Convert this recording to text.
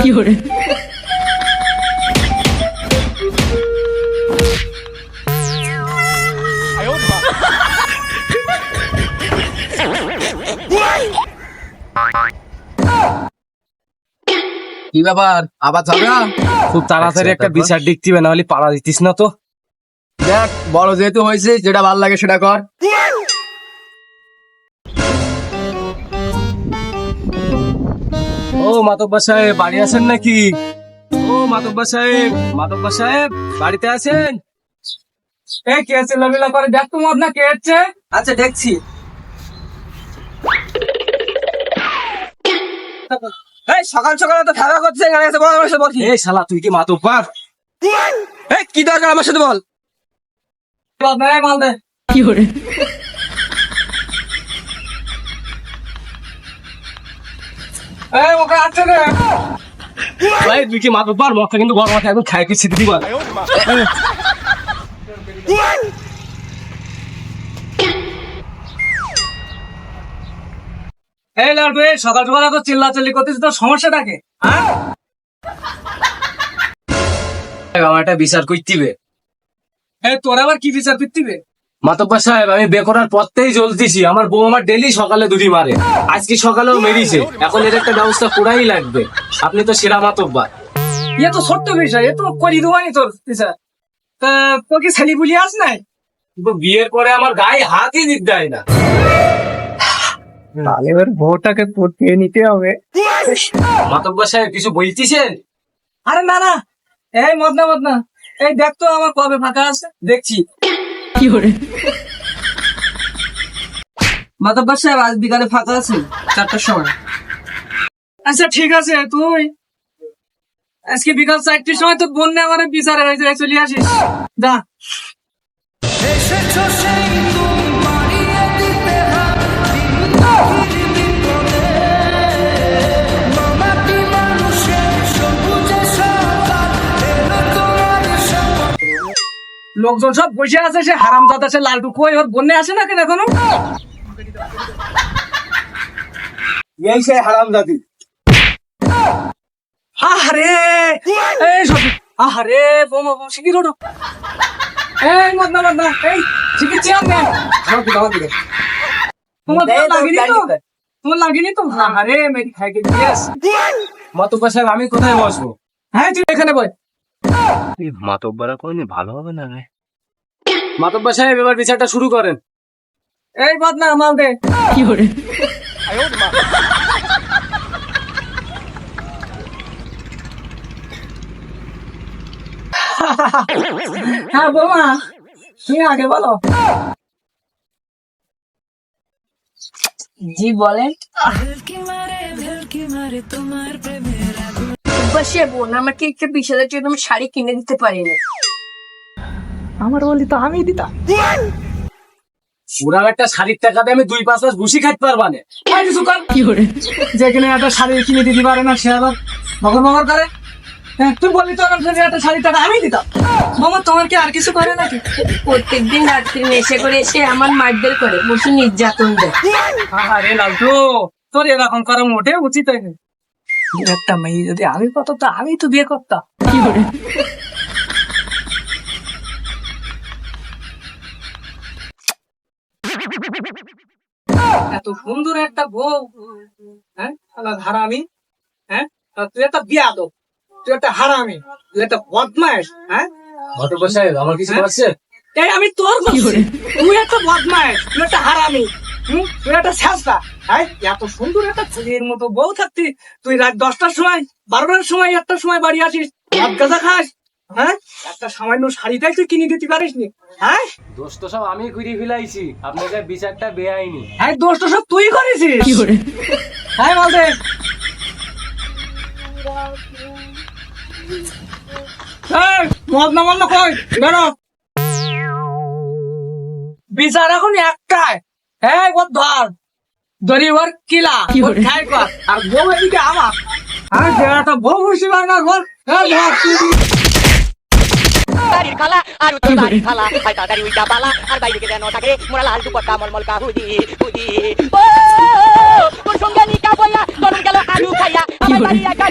有人，কি ব্যাপার? আবার ঝগড়া খুব তাড়াতাড়ি একটা বিচার দেখতে হবে নাহলে পাড়া দিতিস না তো। দেখ বড় যেহেতু হয়েছে যেটা ভালো লাগে সেটা কর। ও মাতব্বর সাহেব বাড়ি আছেন নাকি? ও মাতব্বর সাহেব মাতব্বর সাহেব বাড়িতে আছেন? এ কে চিল্লামিল্লা করে দেখ তো মদ না কে হচ্ছে আচ্ছা দেখছি। এই সকাল সকাল তো খেলা করছে বল আমার সাথে বল এই শালা তুই কি মাতব্বর এই কি দরকার আমার সাথে বল? মাল দে। 有人，ওকে আছে ভাই, তুই কি মাতব্বর মদটা কিন্তু গরম আছে, একদম খাই কি ছিটি দিবা? এই লালটু এই সকাল সকাল এত চিল্লা চিল্লি করতেছিস তোর সমস্যাটা হ্যাঁ? আমার একটা বিচার করতিবে এই, তোর আবার কি বিচার করতিবে মাতব্বর সাহেব আমি বে করার পরতেই জ্বলতেছি। আমার বউ আমার ডেলি সকালে দুটি মারে। আজকে সকালেও মেরিছে। এখন এর একটা ব্যবস্থা করাই লাগবে। আপনি তো সেরা মাতব্বা ইয়ে তো ছোট্ট বিষয় এ তো করি দেওয়ানি তোর তা তোর কি ছেলে বলি আস নাই? বিয়ের পরে আমার গায়ে হাতই দিতে দেয় না। তাহলে এবার বউটাকে পটিয়ে নিতে হবে। মাতব্বর সাহেব কিছু বলতেছেন? আরে না না। এই মদনা মদনা। এই দেখ তো আমার কবে ফাঁকা আছে। দেখছি। মাতাব্বার সাহেব আজ বিকালে ফাঁকা আছে চারটার সময়। আচ্ছা ঠিক আছে তুই? আজকে বিকাল চারটির সময় তো বন্যা আমার বিচারে চলে আসিস। যা। লোকজন সব বসে আছে সে হারাম দাদা সে লালটু কই ওর বন্যা আসে না কেন এখনও? এই সে হারাম দাদি আহারে! এই সব আহারে বোমা বোম এই মদনা মদনা এই চেয়ার নে। আমার দিকে আমার দিকে। তোমার তো লাগেনি তো? তোমার লাগেনি তো? আহারে মেরি খাই মাতুব্বা সাহেব আমি কোথায় বসবো? হ্যাঁ তুই এখানে বল মাতব্বরা কোনদিন ভালো হবে না রে। মাতব্বা সাহেব এবার বিচারটা শুরু করেন। এই বদনা মাল দে। 有人，হ্যাঁ বৌমা তুমি আগে বলো। জি বলেন। বসে বোন আমাকে একটা বিশ হাজার টাকা তুমি শাড়ি কিনে দিতে পারিনি। আমার বলি তো আমি দিতাম। ওরা একটা শাড়ির টাকা দিয়ে আমি দুই পাঁচ মাস ঘুষি খাইতে পারবা না। কিছু কর? কি করে? যেখানে একটা শাড়ি কিনে দিতে পারে না সে আবার মগর মগর করে। হ্যাঁ, তুই বললি তো আমার একটা শাড়ি টাকা আমি দিতাম। মামা তোমার কি আর কিছু করে নাকি? প্রত্যেকদিন রাত্রি নেশে করে এসে আমার মারধর করে বসে নির্যাতন দেয়। আরে লালটু তোর এরকম করা মোটে উচিত হয়নি। একটা মেয়ে যদি আমি কত তো আমি তো বিয়ে করতাম। কি করে? এত সুন্দর একটা বউ। হ্যাঁ? হারামি। হ্যাঁ? তুই একটা বিয়া দো তুই একটা হারামি। তুই একটা বদমাইশ হ্যাঁ? ঘটক সাহেব আমার কিছু করছে আমি তোর কি করছি তুই একটা বদমাইশ তুই একটা হারামি। হুম? তুই একটা হ্যাঁ? এত সুন্দর একটা ছেলের মতো বউ থাকতি। তুই রাত দশটার সময় বারোটার সময় একটার সময় বাড়ি আসিস। ভাত গাঁজা খাস। হ্যাঁ? একটা সামান্য শাড়িটাই তুই কিনে দিতে পারিস নি হ্যাঁ? দোষ তো সব আমি ঘুরে ফেলাইছি। আপনাদের বিচারটা বেআইনি হ্যাঁ সব তুই করেছিস। 有人，হ্যাঁ বলতে এই, মদ না মদ কই? বেরো। বিচার এখন একটাই। হ্যাঁ ও ধর। ধরি ওর কিলা কি ওর? খাই কর। আর বউ এদিকে আমার। আমি একটা বউ বসে না হ্যাঁ ধর। তুই বাড়ির খালা আর উত্তর বাড়ির খালা। আর তাড়াতাড়ি উইটা পালা আর বাইরে কেন থাকে মোরা লাল দুপট্টা মলমল কা হুদি ও তোর সঙ্গে নিকা বইয়া তরুণ গেল আলু খাইয়া আমার বাড়ি একা